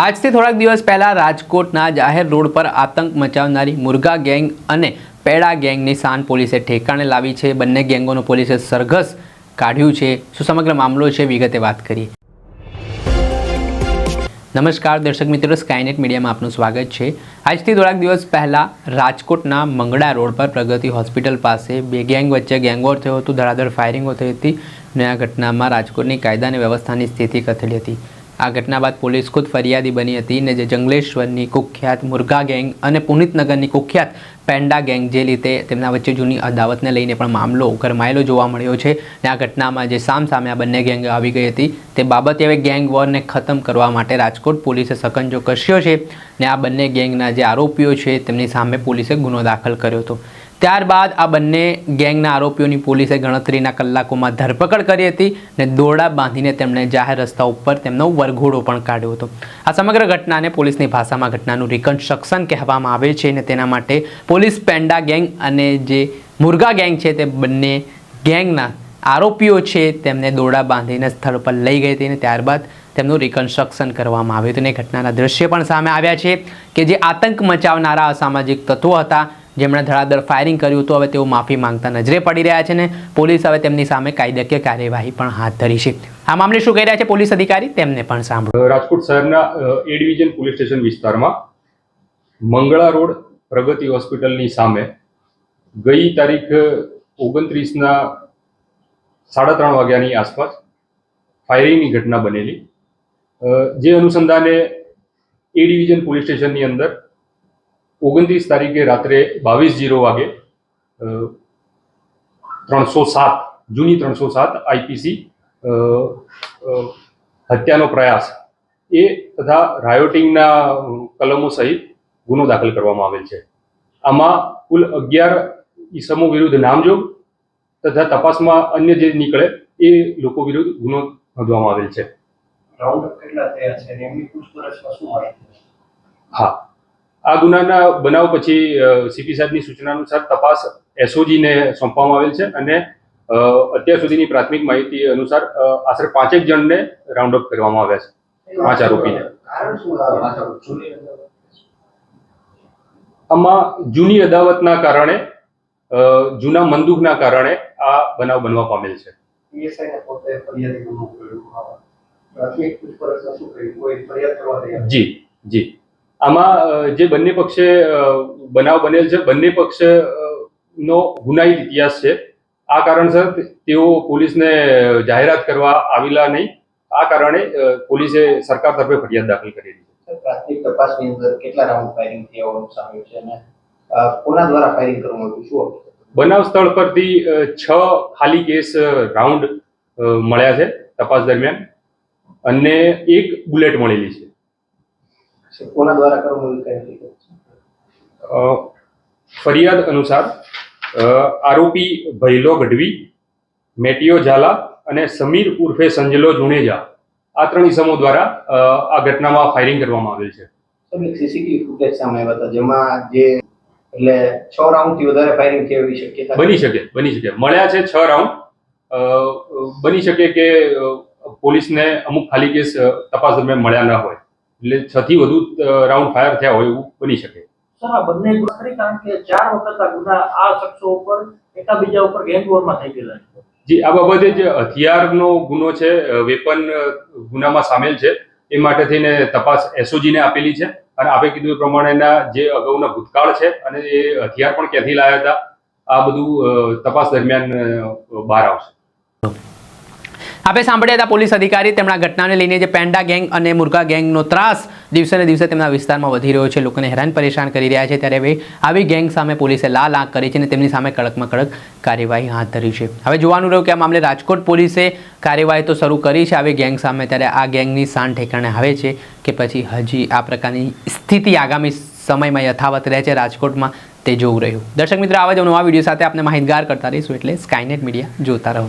આજથી થોડાક દિવસ પહેલાં રાજકોટના જાહેર રોડ પર આતંક મચાવનારી મુર્ગા ગેંગ અને પેડા ગેંગની શાન પોલીસે ઠેકાણે લાવી છે. બંને ગેંગોનો પોલીસે સરઘસ કાઢ્યું છે. શું સમગ્ર મામલો છે વિગતે વાત કરીએ. નમસ્કાર દર્શક મિત્રો સ્કાયનેટ મીડિયામાં આપનું સ્વાગત છે. આજથી થોડાક દિવસ પહેલાં રાજકોટના મંગળા રોડ પર પ્રગતિ હોસ્પિટલ પાસે બે ગેંગ વચ્ચે ગેંગવોર થયો હતું. ધડાધડ ફાયરિંગો થઈ હતી. અને આ ઘટનામાં રાજકોટની કાયદા અને વ્યવસ્થાની સ્થિતિ કથળી હતી. આ ઘટના બાદ પોલીસ ખુદ ફરિયાદી બની હતી ને જે જંગલેશ્વરની કુખ્યાત મુર્ગા ગેંગ અને પુનિતનગરની કુખ્યાત પેન્ડા ગેંગ જે રીતે તેમના વચ્ચે જૂની અદાવતને લઈને પણ મામલો ગરમાયેલો જોવા મળ્યો છે ને આ ઘટનામાં જે સામ સામે આ બંને ગેંગ આવી ગઈ હતી તે બાબતે હવે ગેંગ વોરને ખતમ કરવા માટે રાજકોટ પોલીસે સકંજો કસ્યો છે ને આ બંને ગેંગના જે આરોપીઓ છે તેમની સામે પોલીસે ગુનો દાખલ કર્યો હતો. ત્યારબાદ આ બંને ગેંગના આરોપીઓની પોલીસે ગણતરીના કલાકોમાં ધરપકડ કરી હતી અને દોરડા બાંધીને તેમણે જાહેર રસ્તા ઉપર તેમનો વરઘોડો પણ કાઢ્યો હતો. આ સમગ્ર ઘટનાને પોલીસની ભાષામાં ઘટનાનું રિકન્સ્ટ્રક્શન કહેવામાં આવે છે ને તેના માટે પોલીસ પેન્ડા ગેંગ અને જે મુર્ગા ગેંગ છે તે બંને ગેંગના આરોપીઓ છે તેમને દોરડા બાંધીને સ્થળ પર લઈ ગઈ હતી અને ત્યારબાદ તેમનું રિકન્સ્ટ્રક્શન કરવામાં આવ્યું હતું. અને ઘટનાના દ્રશ્ય પણ સામે આવ્યા છે કે જે આતંક મચાવનારા અસામાજિક તત્વો હતા જેમણે ધડાધડ ફાયરિંગ કર્યું હતું, હવે તેઓ માફી માંગતા નજરે પડી રહ્યા છે ને પોલીસ હવે તેમની સામે કાયદાકીય કાર્યવાહી પણ હાથ ધરી છે. આ મામલે શું કહી રહ્યા છે પોલીસ અધિકારી? તેમને પણ સાંભળો. રાજકોટ શહેરના એ ડિવિઝન પોલીસ સ્ટેશન વિસ્તારમાં મંગળા રોડ પ્રગતિ હોસ્પિટલની સામે ગઈ તારીખ ઓગણત્રીસના સાડા ત્રણ વાગ્યાની આસપાસ ફાયરિંગની ઘટના બનેલી. જે અનુસંધાને એ ડિવિઝન પોલીસ સ્ટેશનની અંદર ઓગણત્રીસ તારીખે રાત્રે બાવીસ જીરો વાગે ત્રણસો સાત જૂની ત્રણસો સાત આઈપીસી હત્યાનો પ્રયાસ એ તથા રાયોટિંગના કલમો સહિત ગુનો દાખલ કરવામાં આવેલ છે. આમાં કુલ અગિયાર ઈસમો વિરુદ્ધ નામજોગ તથા તપાસમાં અન્ય જે નીકળે એ લોકો વિરુદ્ધ ગુનો નોંધવામાં આવેલ છે. રાઉન્ડ કેટલા થયા છે એમની પૂછપરછમાં શું માહિતી હા. આ ગુનાના બનાવ પછી સીપી સાહેબની સૂચના અનુસાર તપાસ એસઓજીને સોંપવામાં આવેલ છે અને અત્યાર સુધીની પ્રાથમિક માહિતી અનુસાર આશરે પાંચેક જણને રાઉન્ડ અપ કરવામાં આવ્યા છે. પાંચ આરોપીને. આમાં જૂની અદાવતના કારણે જૂના મંદુકના કારણે આ બનાવ બનવા પામેલ છે. જી જી. આમાં જે બંને પક્ષે બનાવ બનેલ છે બંને પક્ષ નો ગુનાહિત ઇતિહાસ છે. આ કારણસર તેઓ પોલીસને જાહેરાત કરવા આવેલા નહીં. આ કારણે પોલીસે સરકાર તરફે ફરિયાદ દાખલ કરેલી છે. પ્રાથમિક તપાસની અંદર કેટલા રાઉન્ડ ફાયરિંગ થયા સામે છે અને કોના દ્વારા ફાયરિંગ કરવામાં આવ્યું? શું બનાવ સ્થળ પરથી છ ખાલી કેસ રાઉન્ડ મળ્યા છે તપાસ દરમિયાન. અને એક બુલેટ મળેલી છે. કોના દ્વારા કરવામાં આવી કઈ ફરિયાદ અનુસાર આરોપી ભૈલો ગઢવી મેટિયો ઝાલા અને સમીર ઉર્ફે સંજલો જુણેજા આ ત્રણ ઇસમો દ્વારા આ ઘટનામાં ફાયરિંગ કરવામાં આવેલ છે. સીસીટીવી ફૂટેજ સામે આવ્યા હતા જેમાં જે એટલે છ રાઉન્ડથી વધારે ફાયરિંગ થયું એવી શક્યતા બની શકે બની શકે. મળ્યા છે છ રાઉન્ડ બની શકે કે પોલીસને અમુક ખાલી કેસ તપાસ દરમિયાન મળ્યા ન હોય. એટલે છ થી વધુ રાઉન્ડ ફાયર થયા હોય એવું બની શકે. સર આ બંને ગુના ખરી કારણ કે ચાર વખત આ ગુના આ શખ્સો ઉપર એકાબીજા ઉપર ગેંગ વોરમાં થઈ ગયેલા છે. જી આ બાબતે જે હથિયારનો ગુનો છે વેપન ગુનામાં સામેલ છે એ માટે થઈને તપાસ એસઓજીને આપેલી છે. અને આપે કીધું એ પ્રમાણેના જે અગાઉના ભૂતકાળ છે અને એ હથિયાર પણ ક્યાંથી લાવ્યા હતા આ બધું તપાસ દરમિયાન બહાર આવશે. આપણે સાંભળ્યા હતા પોલીસ અધિકારી તેમના ઘટનાને લઈને જે પેન્ડા ગેંગ અને મુર્ગા ગેંગનો ત્રાસ દિવસે ને દિવસે તેમના વિસ્તારમાં વધી રહ્યો છે. લોકોને હેરાન પરેશાન કરી રહ્યા છે. ત્યારે હવે આવી ગેંગ સામે પોલીસે લાલ આંખ કરી છે અને તેમની સામે કડકમાં કડક કાર્યવાહી હાથ ધરી છે. હવે જોવાનું રહ્યું કે આ મામલે રાજકોટ પોલીસે કાર્યવાહી તો શરૂ કરી છે આવી ગેંગ સામે. ત્યારે આ ગેંગની શાન ઠેકાણે આવે છે કે પછી હજી આ પ્રકારની સ્થિતિ આગામી સમયમાં યથાવત રહે છે. રાજકોટમાં તે જોવું રહ્યું. દર્શક મિત્રો, આવા જ નવા વીડિયો સાથે આપણે માહિતગાર કરતા રહીશું એટલે સ્કાયનેટ મીડિયા જોતા રહો.